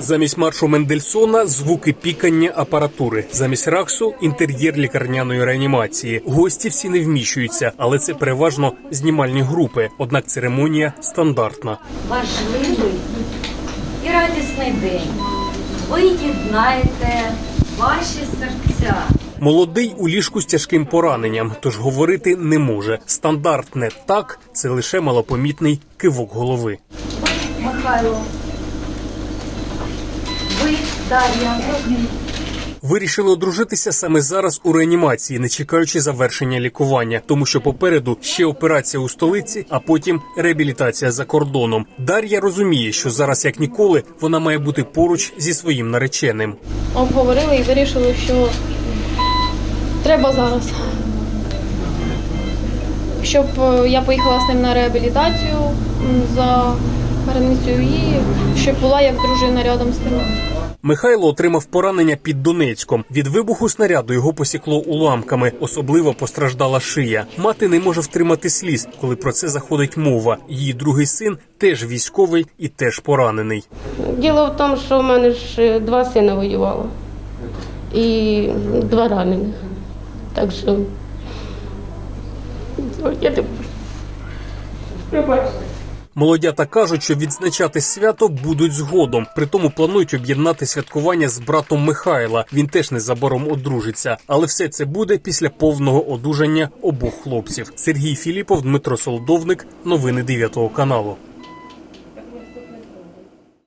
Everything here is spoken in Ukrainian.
Замість маршу Мендельсона звуки пікання апаратури. Замість раксу інтер'єр лікарняної реанімації. Гості всі не вміщуються, але це переважно знімальні групи. Однак церемонія стандартна. важливий і радісний день. Ви єднаєте ваші серця. Молодий у ліжку з тяжким пораненням, тож говорити не може. Стандартне так це лише малопомітний кивок голови. Михайло. Дар'я. Вирішили одружитися саме зараз у реанімації, не чекаючи завершення лікування, тому що попереду ще операція у столиці, а потім реабілітація за кордоном. Дар'я розуміє, що зараз як ніколи вона має бути поруч зі своїм нареченим. обговорили і вирішили, що треба зараз. Щоб е, я поїхала з ним на реабілітацію за границею і щоб була як дружина рядом з ним. Михайло отримав поранення під Донецьком. Від вибуху снаряду його посікло уламками. Особливо постраждала шия. Мати не може втримати сліз, коли про це заходить мова. Її другий син теж військовий і теж поранений. Діло в тому, що в мене ж два сина воювало і два ранених. Так що я не можу. Пробачте. Молодята кажуть, що відзначати свято будуть згодом. Притому планують об'єднати святкування з братом Михайла. Він теж незабаром одружиться. Але все це буде після повного одужання обох хлопців. Сергій Філіпов, Дмитро Солодовник. Новини 9 каналу.